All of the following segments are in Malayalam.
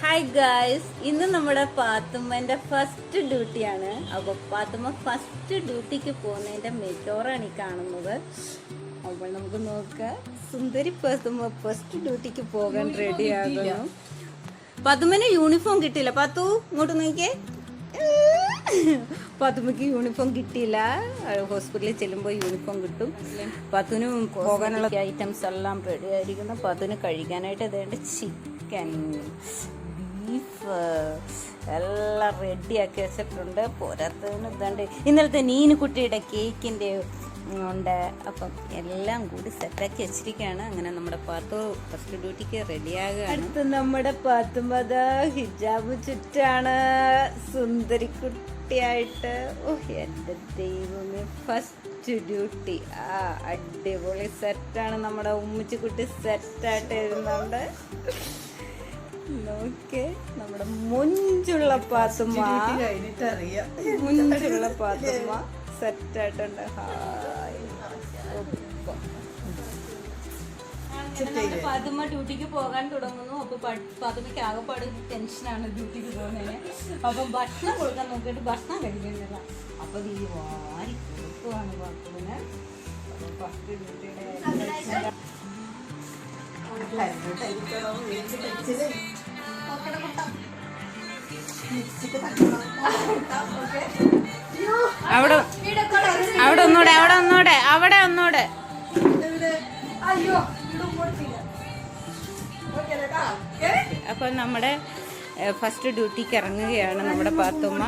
ഹായ് ഗായ്സ് ഇന്ന് നമ്മുടെ പാത്തുമ്മന്റെ ഫസ്റ്റ് ഡ്യൂട്ടിയാണ് അപ്പോൾ പാത്തുമ്മ ഫസ്റ്റ് ഡ്യൂട്ടിക്ക് പോകുന്നതിന്റെ മെറ്റോറാണ് ഈ കാണുന്നത്. അപ്പോൾ നമുക്ക് നോക്കാം. സുന്ദരി പാത്തുമ്മ ഫസ്റ്റ് ഡ്യൂട്ടിക്ക് പോകാൻ റെഡിയാകുന്നു പാത്തുമ്മന് യൂണിഫോം കിട്ടില്ല പാത്തു ഇങ്ങോട്ട് നോക്കിയേ. പാത്തുമ്മക്ക് യൂണിഫോം കിട്ടിയില്ല. ഹോസ്പിറ്റലിൽ ചെല്ലുമ്പോൾ യൂണിഫോം കിട്ടും. പാത്തുവിന് പോകാനുള്ള ഐറ്റംസ് എല്ലാം റെഡി ആയിരിക്കുന്നു. പാത്തുവിന് കഴിക്കാനായിട്ട് അതേണ്ട ചിക്കൻ ബീഫ് എല്ലാം റെഡിയാക്കി വെച്ചിട്ടുണ്ട്. പോരാത്തതിന് ഇതാണ്ട് ഇന്നലത്തെ നീനുകുട്ടിയുടെ കേക്കിന്റെ ഉണ്ട്. അപ്പം എല്ലാം കൂടി സെറ്റാക്കി വെച്ചിരിക്കുകയാണ്. അങ്ങനെ നമ്മുടെ പാത്തു ഫസ്റ്റ് ഡ്യൂട്ടിക്ക് റെഡിയാകുകയാണ് അടുത്ത് നമ്മുടെ പാത്തുമത ഹിജാബ് ചുറ്റാണ്. സുന്ദരിക്കുട്ടിയായിട്ട് ഓഹ് എന്റെ ദൈവമേ ഫസ്റ്റ് ഡ്യൂട്ടി ആ അടിപൊളി സെറ്റാണ് നമ്മുടെ ഉമ്മിച്ചിക്കുട്ടി സെറ്റായിട്ട് ഇരുന്നുണ്ട് നോക്കേ നമ്മുടെ മുഞ്ചുള്ള പാത്തുമ്മ. മുഞ്ചുള്ള പാത്തുമ്മ സെറ്റായിട്ടുണ്ട് ഹായ്. അങ്ങനെ ഡ്യൂട്ടിക്ക് പോകാൻ തുടങ്ങുന്നു. അപ്പൊ പതുമയ്ക്ക് ആകെപ്പാട് ടെൻഷനാണ് ഡ്യൂട്ടിക്ക് പോകുന്നതിന്. അപ്പം ഭക്ഷണം കൊടുക്കാൻ നോക്കിയിട്ട് ഭക്ഷണം കഴിക്കുന്നില്ല. അപ്പൊ ഈ വാരി കൊടുക്കുവാണ് പാത്തുവിന് അപ്പൊ ഫസ്റ്റ് ഡ്യൂട്ടിയുടെ അവിടെ അവിടെ ഒന്നൂടെ അവിടെ ഒന്നൂടെ അവിടെ ഒന്നൂടെ. അപ്പൊ നമ്മുടെ ഫസ്റ്റ് ഡ്യൂട്ടിക്ക് ഇറങ്ങുകയാണ് നമ്മുടെ പാത്തുമ്മ.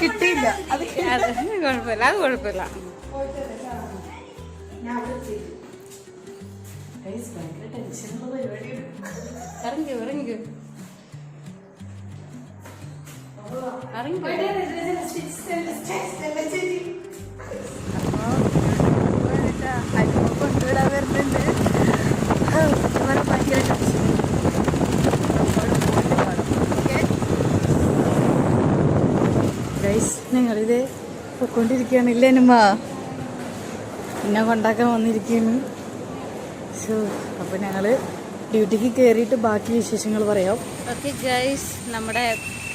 കിട്ടിയില്ല. അത് കുഴപ്പമില്ല അത് കുഴപ്പമില്ല. ഇറങ്ങി ഇറങ്ങി. ഇറങ്ങി. കൊണ്ടുവിടാൻ വരുന്നുണ്ട്. ഞങ്ങളിത് പൊയ്ക്കൊണ്ടിരിക്കുകയാണ് ഇല്ല അനുമ്മ? എന്നെ കൊണ്ടാക്കാൻ വന്നിരിക്കുന്നു സോ അപ്പോൾ ഞങ്ങൾ ഡ്യൂട്ടിക്ക് കയറിയിട്ട് ബാക്കി വിശേഷങ്ങൾ പറയാം. ഓക്കെ ഗൈസ് നമ്മുടെ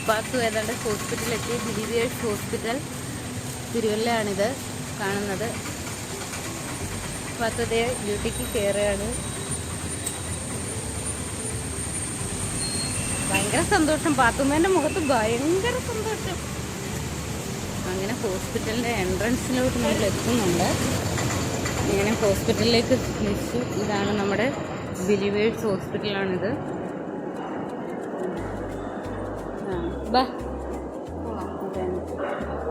പാത്തു ഏതാണ്ട് ഹോസ്പിറ്റലെത്തി ബിലിവിയേഴ്സ് ഹോസ്പിറ്റൽ തിരുവല്ലയാണിത് കാണുന്നത്. ദേ ഡ്യൂട്ടിക്ക് കയറുകയാണ് ഭയങ്കര സന്തോഷം. പാത്തുമ്മേന്റെ മുഖത്ത് ഭയങ്കര സന്തോഷം. അങ്ങനെ ഹോസ്പിറ്റലിന്റെ എൻട്രൻസിലോട്ട് നമ്മൾ എത്തുന്നുണ്ട്. ഇങ്ങനെ ഹോസ്പിറ്റലിലേക്ക് തിരിച്ചു ഇതാണ് നമ്മുടെ ബിലിവേഴ്സ് ഹോസ്പിറ്റലാണിത്. ബാ. അതെ.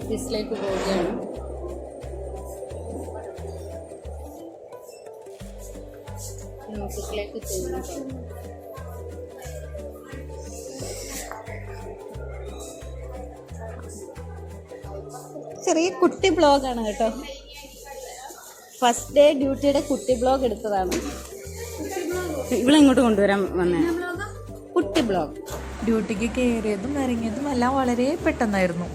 ഓഫീസിലേക്ക് പോവുകയാണ്. ഓഫീസിലേക്ക് ചെറിയ കുട്ടി ബ്ലോഗാണ് കേട്ടോ. ഫസ്റ്റ് ഡേ ഡ്യൂട്ടിയുടെ കുട്ടി ബ്ലോഗ് എടുത്തതാണ്. ഇവിടെ ഇങ്ങോട്ട് കൊണ്ടുവരാൻ വന്നേ. കുട്ടി ബ്ലോഗ് ഡ്യൂട്ടിക്ക് കയറിയതും ഇറങ്ങിയതും എല്ലാം വളരെ പെട്ടെന്നായിരുന്നു.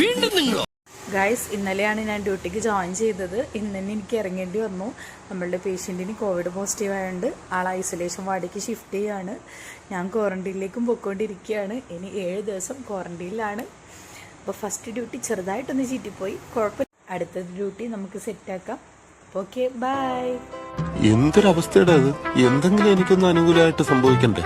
വീണ്ടും നിങ്ങളോ? ഗൈസ് ഇന്നലെയാണ് ഞാൻ ഡ്യൂട്ടിക്ക് ജോയിൻ ചെയ്തത്. ഇന്ന് തന്നെ എനിക്ക് ഇറങ്ങേണ്ടി വന്നു. നമ്മളുടെ പേഷ്യന്റിന് കോവിഡ് പോസിറ്റീവ് ആയതുകൊണ്ട് ആൾ ഐസൊലേഷൻ വാർഡിലേക്ക് ഷിഫ്റ്റ് ചെയ്യാണ്. ഞാൻ ക്വാറന്റീനിലേക്കും പൊയ്ക്കൊണ്ടിരിക്കുകയാണ്. ഇനി ഏഴ് ദിവസം ക്വാറന്റീനിലാണ് അപ്പോൾ ഫസ്റ്റ് ഡ്യൂട്ടി ചെറുതായിട്ടൊന്ന് ചീറ്റിപ്പോയി. കുഴപ്പമില്ല. അടുത്ത ഡ്യൂട്ടി നമുക്ക് സെറ്റാക്കാം ഓക്കെ ബൈ എന്തൊരവസ്ഥയുടെ അത് എന്തെങ്കിലും എനിക്കൊന്ന് അനുകൂലമായിട്ട് സംഭവിക്കണ്ടേ?